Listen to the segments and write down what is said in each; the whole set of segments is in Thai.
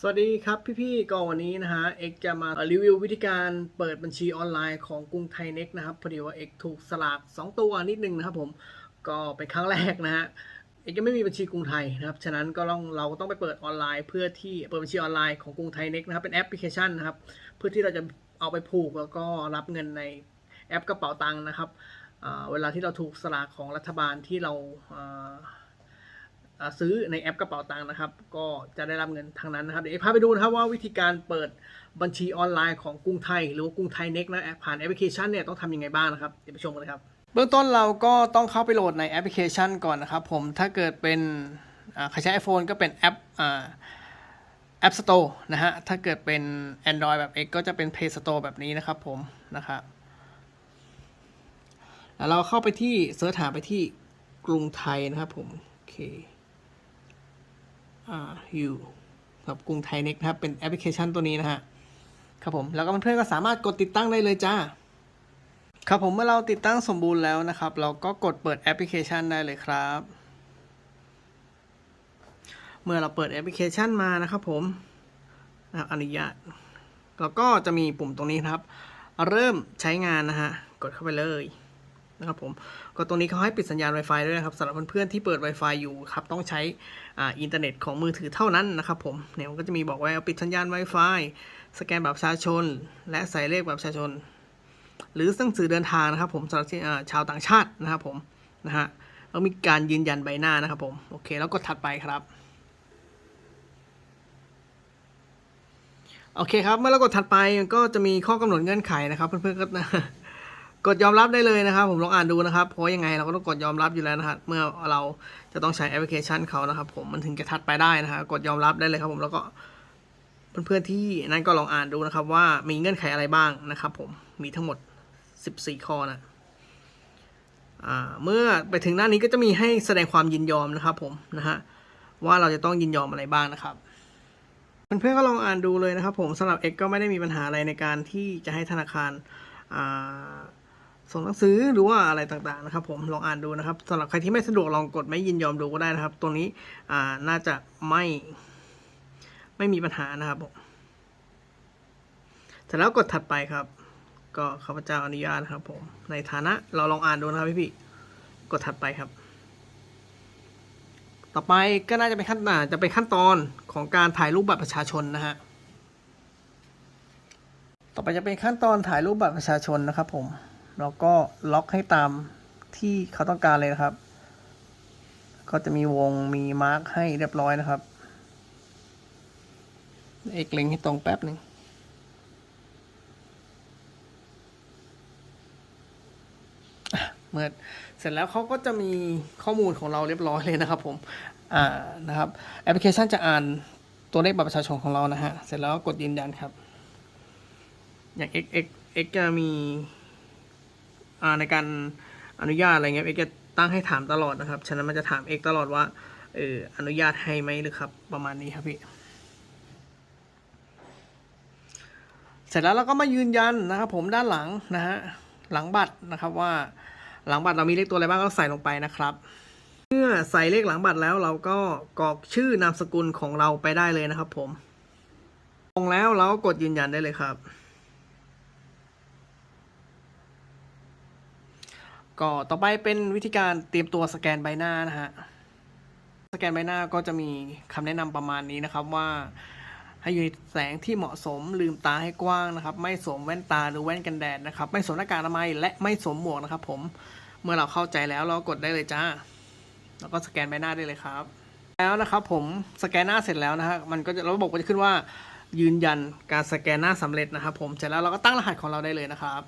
สวัสดีครับพี่ๆก็วันนี้นะฮะเอกจะมารีวิววิธีการเปิดบัญชีออนไลน์ของกรุงไทยเน็กนะครับพอดีว่าเอกถูกสลาก 2 ตัวนิดนึงนะครับผมก็เป็นครั้งแรกนะฮะเอกยังไม่มีบัญชีกรุงไทยนะครับฉะนั้นก็ต้องเราก็ต้องไปเปิดออนไลน์ เพื่อที่เปิดบัญชีออนไลน์ของกรุงไทยเน็กนะครับเป็นแอปพลิเคชันนะครับเพื่อที่เราจะเอาไปผูกแล้วก็รับเงินในแอปกระเป๋าตังค์นะครับเวลาที่เราถูกสลากของรัฐบาลที่เรา ซื้อในแอปกระเป๋าตังค์นะครับ ก็จะได้รับเงินทางนั้นนะครับ เดี๋ยวพาไปดูนะครับว่าวิธีการเปิดบัญชีออนไลน์ของกรุงไทย หรือว่ากรุงไทยเน็กนะแอปผ่านแอปพลิเคชันเนี่ยต้องทำยังไงบ้างนะครับเดี๋ยวไปชมกันเลยครับ เบื้องต้นเราก็ต้องเข้าไปโหลดในแอปพลิเคชันก่อนนะครับ ผมถ้าเกิดเป็นใครใช้ iPhone ก็เป็นแอปอ่า App Store นะฮะถ้าเกิดเป็น Android แบบ X ก็จะเป็น Play Store แบบนี้นะครับผมนะครับแล้วเราเข้าไปที่เสิร์ชหาไปที่กรุงไทยนะครับผมโอเค อยู่กับกรุงไทยเน็กนะครับ เป็นแอปพลิเคชันตัวนี้นะฮะครับผมแล้วก็เพื่อนๆก็สามารถกดติดตั้งได้เลยจ้าครับผมเมื่อเราติดตั้งสมบูรณ์แล้วนะครับ เราก็กดเปิดแอปพลิเคชันได้เลยครับ เมื่อเราเปิดแอปพลิเคชันมานะครับผมอนุญาตเราก็จะมีปุ่มตรงนี้ครับ เริ่มใช้งานนะฮะ กดเข้าไปเลย นะครับผมก็ตรงนี้เขาให้ปิดสัญญาณ Wi-Fi ด้วยนะครับสำหรับเพื่อนๆที่เปิด Wi-Fi อยู่ครับต้องใช้อ่าอินเทอร์เน็ตของมือถือเท่านั้นนะครับผมเนี่ยมันก็จะมีบอกไว้เอาปิดสัญญาณ Wi-Fi สแกนบัตรประชาชน และใส่เลขบัตรประชาชน หรือหนังสือเดินทางนะครับผมสำหรับชาวต่างชาตินะครับผมนะฮะแล้วมีการยืนยันใบหน้านะครับผมโอเค แล้วกดถัดไปครับโอเคครับ เมื่อเรากดถัดไปก็จะมีข้อกำหนดเงื่อนไขนะครับ เพื่อนๆก็ กดยอมรับได้เลยนะครับ ผมลองอ่านดูนะครับ เพราะยังไงเราก็ต้องกดยอมรับอยู่แล้วนะครับเมื่อเราจะต้องใช้แอปพลิเคชันเขานะครับผมมันถึงจะถัดไปได้นะครับกดยอมรับได้เลยครับผมแล้วก็เพื่อนๆที่นั่นก็ลองอ่านดูนะครับ ว่ามีเงื่อนไขอะไรบ้างนะครับ ผมมีทั้งหมด 14 ข้อนะเมื่อไปถึงหน้านี้ก็จะมีให้แสดงความยินยอมนะครับ ผมนะฮะว่าเราจะต้องยินยอมอะไรบ้างนะครับเพื่อนๆก็ลองอ่านดูเลยนะครับ ผมสำหรับ X ก็ไม่ได้มีปัญหาอะไรในการที่จะให้ธนาคารอ่า ส่งหนังสือหรือว่าอะไรต่างๆนะครับ ผมลองอ่านดูนะครับสำหรับใครที่ไม่สะดวกลองกดไม่ยินยอมดูก็ได้นะครับ ตัวนี้อ่าน่าจะไม่ไม่มีปัญหานะครับผมเสร็จแล้วกดถัดไปครับ ก็ข้าพเจ้าอนุญาตนะครับ ผม ในฐานะเราลองอ่านดูนะครับพี่ๆกดถัดไปครับ ต่อไปก็น่าจะเป็นขั้นอ่าจะเป็นขั้นตอนของการถ่ายรูปบัตรประชาชนนะฮะต่อไปจะเป็นขั้นตอนถ่ายรูปบัตรประชาชนนะครับ ผม แล้วก็ล็อกให้ตามที่เขาต้องการเลยนะครับ ก็จะมีวงมีมาร์กให้เรียบร้อยนะครับ เอกเล็งให้ตรงแป๊บหนึ่งเมื่อเสร็จแล้วเขาก็จะมีข้อมูลของเราเรียบร้อยเลยนะครับ ผม อ่านะครับ แอปพลิเคชันจะอ่านตัวเลขบัตรประชาชนของเรานะฮะ เสร็จแล้วกดยืนยันครับ อย่าง x x x จะมี ในการอนุญาตอะไรเงี้ย x จะตั้งให้ถามตลอดนะครับ ฉะนั้นมันจะถาม x ตลอดว่าเอออนุญาตให้ไหมหรือครับ ประมาณนี้ครับพี่ เสร็จแล้วเราก็มายืนยันนะครับ ผมด้านหลังนะฮะหลังบัตรนะครับว่าหลังบัตรเรามีเลขตัวอะไรบ้างก็ใส่ลงไปนะครับ เมื่อใส่เลขหลังบัตรแล้วเราก็กรอกชื่อนามสกุลของเราไปได้เลยนะครับ ผมลงแล้วเราก็กดยืนยันได้เลยครับ ก็ต่อไปเป็นวิธีการเตรียมตัวสแกนใบหน้านะฮะ สแกนใบหน้าก็จะมีคำแนะนำประมาณนี้นะครับว่าให้อยู่ในแสงที่เหมาะสมลืมตาให้กว้างนะครับ ไม่สวมแว่นตาหรือแว่นกันแดดนะครับ ไม่สวมหน้ากากอนามัยและไม่สวมหมวกนะครับ ผมเมื่อเราเข้าใจแล้วเรากดได้เลยจ้า แล้วก็สแกนใบหน้าได้เลยครับ แล้วนะครับ ผมสแกนหน้าเสร็จแล้วนะฮะมันก็จะระบบก็จะขึ้นว่า ยืนยันการสแกนหน้าสำเร็จนะครับ ผมเสร็จแล้วเราก็ตั้งรหัสของเราได้เลยนะครับ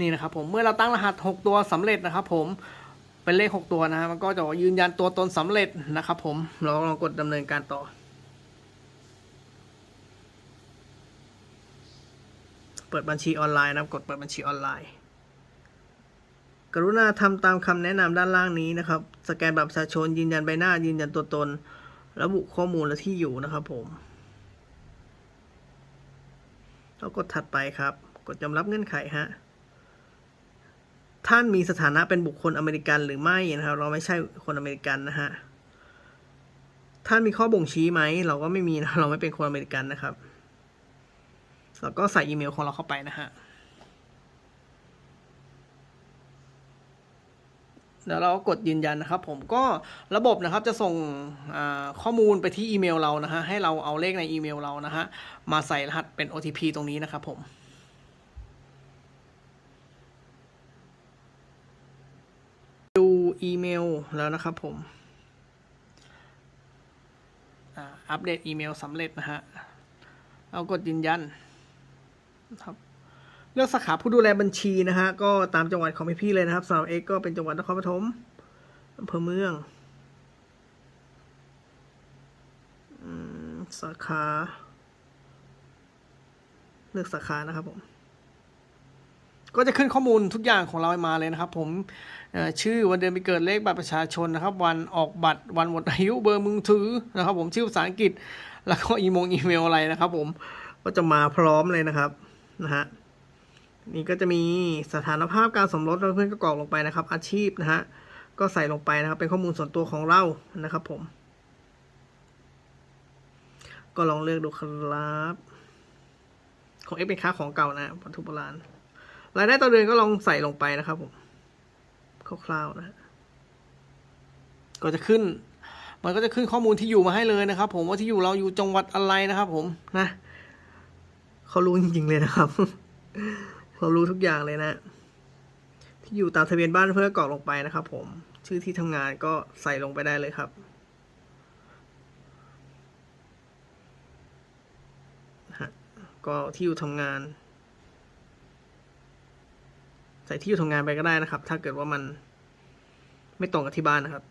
นี่นะครับผมเมื่อเราตั้งรหัส 6 ตัวสำเร็จนะครับ ผมเป็นเลข 6 ตัวนะฮะมันก็จะยืนยันตัวตนสำเร็จนะครับ ผมเราลองกดดำเนินการต่อ เปิดบัญชีออนไลน์นะครับกดเปิดบัญชีออนไลน์ กรุณาทำตามคำแนะนำด้านล่างนี้นะครับ สแกนบัตรประชาชนยืนยันใบหน้า ยืนยันตัวตน ระบุข้อมูลและที่อยู่นะครับ ผมเรากดถัดไปครับ กดยอมรับเงื่อนไขฮะ ท่านมีสถานะเป็นบุคคลอเมริกันหรือไม่นะครับ เราไม่ใช่คนอเมริกันนะฮะท่านมีข้อบ่งชี้ไหม เราก็ไม่มีนะเราไม่เป็นคนอเมริกันนะครับ แล้วก็ใส่อีเมลของเราเข้าไปนะฮะเดี๋ยวเราก็กดยืนยันนะครับ ผมก็ระบบนะครับจะส่งข้อมูลไปที่อีเมลเรานะฮะให้เราเอาเลขในอีเมลเรานะฮะมาใส่รหัสเป็น OTP ตรงนี้นะครับผม ดู อีเมลแล้วนะครับผมอัปเดตอีเมลสำเร็จนะฮะเรากดยืนยันนะครับเลือกสาขาผู้ดูแลบัญชีนะฮะ ก็ตามจังหวัดของพี่ๆเลยนะครับสำหรับเอ็กก็เป็นจังหวัดนครปฐมอำเภอเมืองสาขา เลือกสาขานะครับผม ก็จะขึ้นข้อมูลทุกอย่างของเรามาเลยนะครับ ผมชื่อวันเดือนปีเกิดเลขบัตรประชาชนนะครับ วันออกบัตรวันหมดอายุเบอร์มือถือนะครับ ผมชื่อภาษาอังกฤษ แล้วก็อีมงอีเมลอะไรนะครับ ผมก็จะมาพร้อมเลยนะครับนะฮะนี่ก็จะมีสถานภาพการสมรสเพื่อนก็กรอกลงไปนะครับ อาชีพนะฮะก็ใส่ลงไปนะครับ เป็นข้อมูลส่วนตัวของเรานะครับ ผม ก็ลองเลือกดูครับ ของเอ็กเป็นค้าของเก่านะวัตถุโบราณ รายได้ต่อเดือนก็ลองใส่ลงไปนะครับผมคร่าวๆนะฮะก็จะขึ้น มันก็จะขึ้นข้อมูลที่อยู่มาให้เลยนะครับ ผมว่าที่อยู่เราอยู่จังหวัดอะไรนะครับ ผมนะเขารู้จริงๆเลยนะครับเขารู้ทุกอย่างเลยนะ ที่อยู่ตามทะเบียนบ้านเพื่อกรอกลงไปนะครับ ผมชื่อที่ทำงานก็ใส่ลงไปได้เลยครับนะฮะก็ที่อยู่ทำงาน ใส่ที่อยู่ทำงานไปก็ได้นะครับ ถ้าเกิดว่ามันไม่ตรงกับที่บ้านนะครับ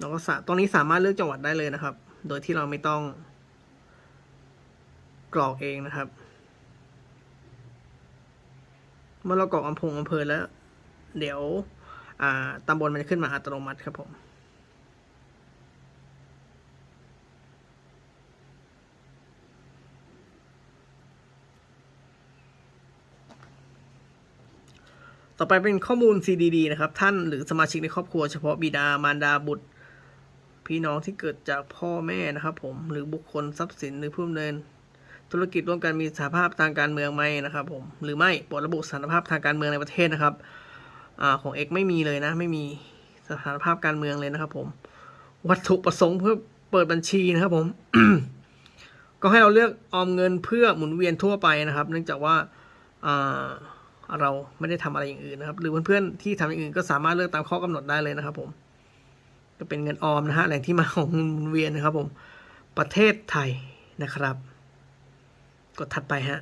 เราก็สาตรงนี้สามารถเลือกจังหวัดได้เลยนะครับ โดยที่เราไม่ต้องกรอกเองนะครับ เมื่อเรากรอกอำเภออำเภอแล้ว เดี๋ยว ตำบลมันจะขึ้นมาอัตโนมัติครับผมต่อไปเป็นข้อมูล CDD นะครับ ท่านหรือสมาชิกในครอบครัวเฉพาะบิดามารดาบุตร พี่น้องที่เกิดจากพ่อแม่นะครับ ผมหรือบุคคลทรัพย์สินหรือผู้ดำเนิน ธุรกิจร่วมกันมีสถาภาพทางการเมืองไหมนะครับ ผมหรือไม่โปรดระบุสถานภาพทางการเมืองในประเทศนะครับ อ่าของเอกไม่มีเลยนะ ไม่มีสถานภาพการเมืองเลยนะครับผม วัตถุประสงค์เพื่อเปิดบัญชีนะครับผม ก็ให้เราเลือกออมเงินเพื่อหมุนเวียนทั่วไปนะครับ เนื่องจากว่าเราไม่ได้ทำอะไรอย่างอื่นนะครับ หรือเพื่อนๆที่ทำอย่างอื่นก็สามารถเลือกตามข้อกำหนดได้เลยนะครับ ผมก็เป็นเงินออมนะฮะแหล่งที่มาของเงินหมุนเวียนนะครับ ผม ประเทศไทยนะครับ กดถัดไปฮะ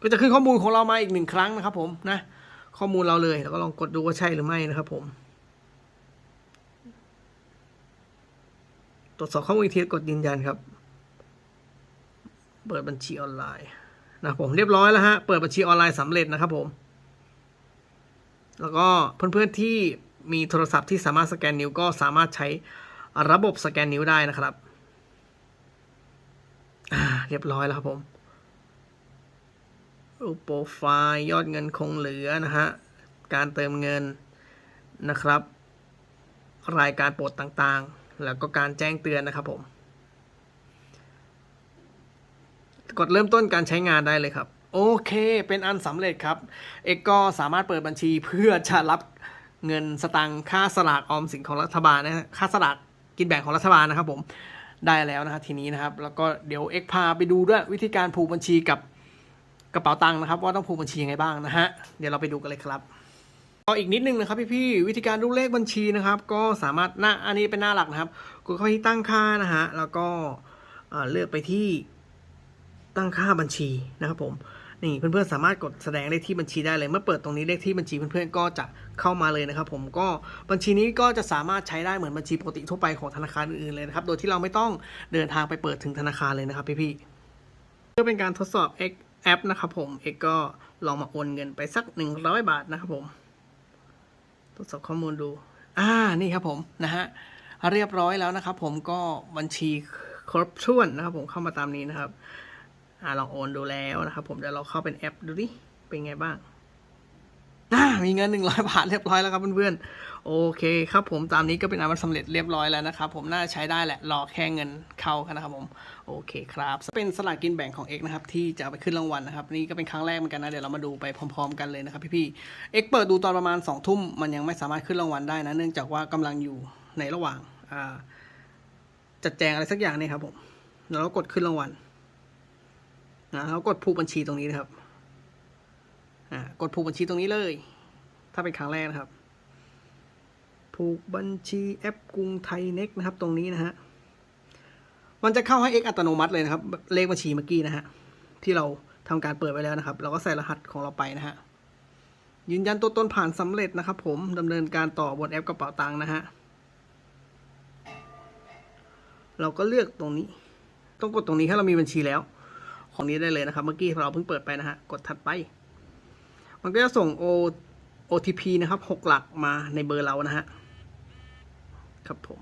ก็จะขึ้นข้อมูลของเรามาอีกหนึ่งครั้งนะครับ ผมนะ ข้อมูลเราเลย แล้วก็ลองกดดูว่าใช่หรือไม่นะครับผม ตรวจสอบข้อมูลอีกทีกดยืนยันครับ เปิดบัญชีออนไลน์นะผมเรียบร้อยแล้วฮะ เปิดบัญชีออนไลน์สำเร็จนะครับผม แล้วก็เพื่อนๆที่มีโทรศัพท์ที่สามารถสแกนนิ้วก็สามารถใช้ระบบสแกนนิ้วได้นะครับ เรียบร้อยแล้วครับผม รูปโปรไฟล์ยอดเงินคงเหลือนะฮะ การเติมเงินนะครับ รายการโปรดต่างๆ แล้วก็การแจ้งเตือนนะครับผม กดเริ่มต้นการใช้งานได้เลยครับ โอเค เป็นอันสำเร็จครับ เอกก็สามารถเปิดบัญชีเพื่อจะรับเงินสตังค่าสลากออมสินของรัฐบาลนะฮะค่าสลากกินแบ่งของรัฐบาลนะครับผมได้แล้วนะฮะทีนี้นะครับ แล้วก็เดี๋ยวเอกพาไปดูด้วยวิธีการผูกบัญชีกับ กระเป๋าตังค์นะครับว่าต้องผูกบัญชียังไงบ้างนะฮะเดี๋ยวเราไปดูกันเลยครับก็อีกนิดนึงนะครับพี่ๆวิธีการดูเลขบัญชีนะครับก็สามารถหน้าอันนี้เป็นหน้าหลักนะครับกดเข้าไปที่ตั้งค่านะฮะแล้วก็เลือกไปที่ตั้งค่าบัญชีนะครับผมนี่เพื่อนๆสามารถกดแสดงเลขที่บัญชีได้เลย เมื่อเปิดตรงนี้เลขที่บัญชีเพื่อนๆก็จะเข้ามาเลยนะครับ ผมก็บัญชีนี้ก็จะสามารถใช้ได้เหมือนบัญชีปกติทั่วไปของธนาคารอื่นๆเลยนะครับโดยที่เราไม่ต้องเดินทางไปเปิดถึงธนาคารเลยนะครับพี่ๆเพื่อเป็นการทดสอบ แอปนะครับผมเอกก็ลองมาโอนเงินไปสัก 100 บาทนะครับผมตรวจสอบข้อมูลดู อ่านี่ครับผมนะฮะเรียบร้อยแล้วนะครับผมก็บัญชีครบถ้วนนะครับผมเข้ามาตามนี้นะครับอ่าลองโอนดูแล้วนะครับผมเดี๋ยวเราเข้าเป็นแอปดูดิเป็นไงบ้าง มีเงินหนึ่งร้อยบาทเรียบร้อยแล้วครับเพื่อนๆ โอเคครับผมตามนี้ก็เป็นอันสำเร็จเรียบร้อยแล้วนะครับผมน่าใช้ได้แหละรอแค่เงินเข้านะครับผมโอเคครับเป็นสลากกินแบ่งของเอกนะครับที่จะไปขึ้นรางวัลนะครับนี่ก็เป็นครั้งแรกเหมือนกันนะเดี๋ยวเรามาดูไปพร้อม ๆ กันเลยนะครับพี่ๆเอกเปิดดูตอนประมาณ2องทุ่มมันยังไม่สามารถขึ้นรางวัลได้นะเนื่องจากว่ากำลังอยู่ในระหว่างาจัดแจงอะไรสักอย่างนี่ครับผมแล้วเรากดขึ้นรางวัลนะแล้วกดผูกบัญชีตรงนี้นะครับ กดผูกบัญชีตรงนี้เลย ถ้าเป็นครั้งแรกนะครับ ผูกบัญชีแอปกรุงไทยเน็กนะครับ ตรงนี้นะฮะ มันจะเข้าให้ X อัตโนมัติเลยนะครับ เลขบัญชีเมื่อกี้นะฮะ ที่เราทำการเปิดไปแล้วนะครับ เราก็ใส่รหัสของเราไปนะฮะ ยืนยันตัวตนผ่านสำเร็จนะครับ ผมดำเนินการต่อบนแอปกระเป๋าตังค์นะฮะ เราก็เลือกตรงนี้ ต้องกดตรงนี้ถ้าเรามีบัญชีแล้ว ของนี้ได้เลยนะครับ เมื่อกี้เราเพิ่งเปิดไปนะฮะ กดถัดไป มันก็จะส่ง O OTP นะครับหกหลักมาในเบอร์เรานะฮะ ครับผม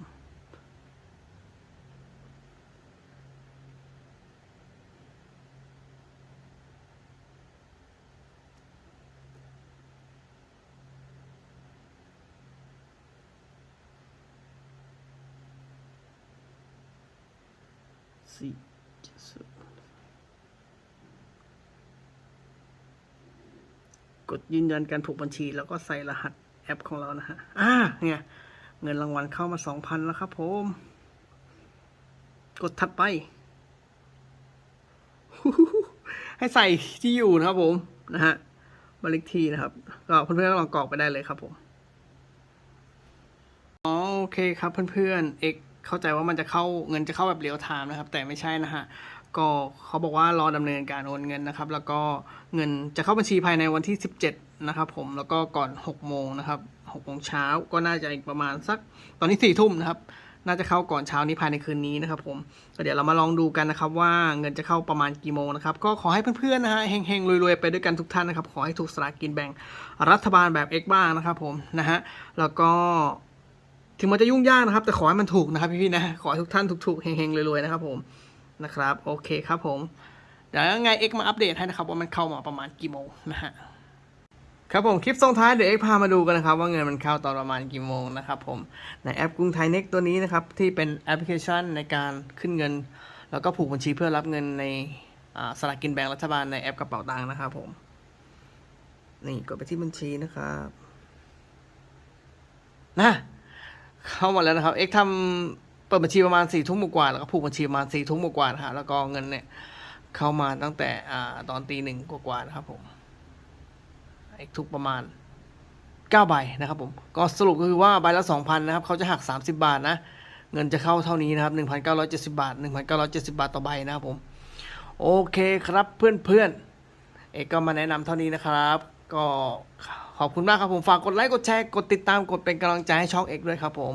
สี่เจ็ดศูนย์ก ดยืนยันการผูกบัญชี แล้วก็ใส่รหัสแอปของเรานะฮะ อ่า เนี่ย เงินรางวัลเข้ามาสองพันแล้วครับผม กดถัดไป ให้ใส่ที่อยู่นะครับผม นะฮะบันเลขที่นะครับ ก็เพื่อนๆลองกรอกไปได้เลยครับผมอ๋อโอเคครับเพื่อนๆ เอกเข้าใจว่ามันจะเข้าเงินจะเข้าแบบเรียลไทม์นะครับ แต่ไม่ใช่นะฮะ ก็เขาบอกว่ารอดำเนินการโอนเงินนะครับ แล้วก็เงินจะเข้าบัญชีภายในวันที่ 17 นะครับ ผมแล้วก็ก่อน 6 โมงนะครับ6โมงเช้าก็น่าจะอีกประมาณสักตอนนี้4ทุ่มนะครับ น่าจะเข้าก่อนเช้านี้ภายในคืนนี้นะครับ ผมก็เดี๋ยวเรามาลองดูกันนะครับ ว่าเงินจะเข้าประมาณกี่โมงนะครับ ก็ขอให้เพื่อนๆนะฮะเฮงๆรวยๆไปด้วยกันทุกท่านนะครับ ขอให้ถูกสลากกินแบ่งรัฐบาลแบบเอกบ้างนะครับ ผมนะฮะแล้วก็ถึงมันจะยุ่งยากนะครับ แต่ขอให้มันถูกนะครับพี่ๆนะขอให้ทุกท่านถูกๆเฮงๆรวยๆนะครับผม นะครับ โอเคครับผม เดี๋ยวยังไงเอ็กมาอัปเดตให้นะครับ ว่ามันเข้ามาประมาณกี่โมงนะฮะครับผมคลิปส่งท้ายเดี๋ยวเอ็กพามาดูกันนะครับ ว่าเงินมันเข้าตอนประมาณกี่โมงนะครับผมในแอปกรุงไทยเน็กตัวนี้นะครับ ที่เป็นแอปพลิเคชันในการขึ้นเงิน แล้วก็ผูกบัญชีเพื่อรับเงินในสลากกินแบ่งรัฐบาลในแอปกระเป๋าตังค์นะครับผมนี่กดไปที่บัญชีนะครับนะเข้ามาแล้วนะครับเอ็กทำ เปิดบัญชีประมาณสี่ทุ่มกว่าแล้วก็ผูกบัญชีประมาณสี่ทุ่มกว่านะฮะแล้วก็เงินเนี่ยเข้ามาตั้งแต่อ่าตอนตีหนึ่งกว่านะครับผมเอ็กทุกประมาณเก้าใบนะครับผมก็สรุปก็คือว่าใบละสองพันนะครับเขาจะหักสามสิบาทนะเงินจะเข้าเท่านี้นะครับหนึ่งพันเก้าร้อยเจ็ดสิบาทหนึ่งพันเก้าร้อยเจ็ดสิบาทต่อใบนะครับผมโอเคครับเพื่อนๆเอกก็มาแนะนำเท่านี้นะครับ ก็ขอบคุณมากครับผมฝากกดไลค์กดแชร์กดติดตามกดเป็นกำลังใจให้ช่องเอกด้วยครับผม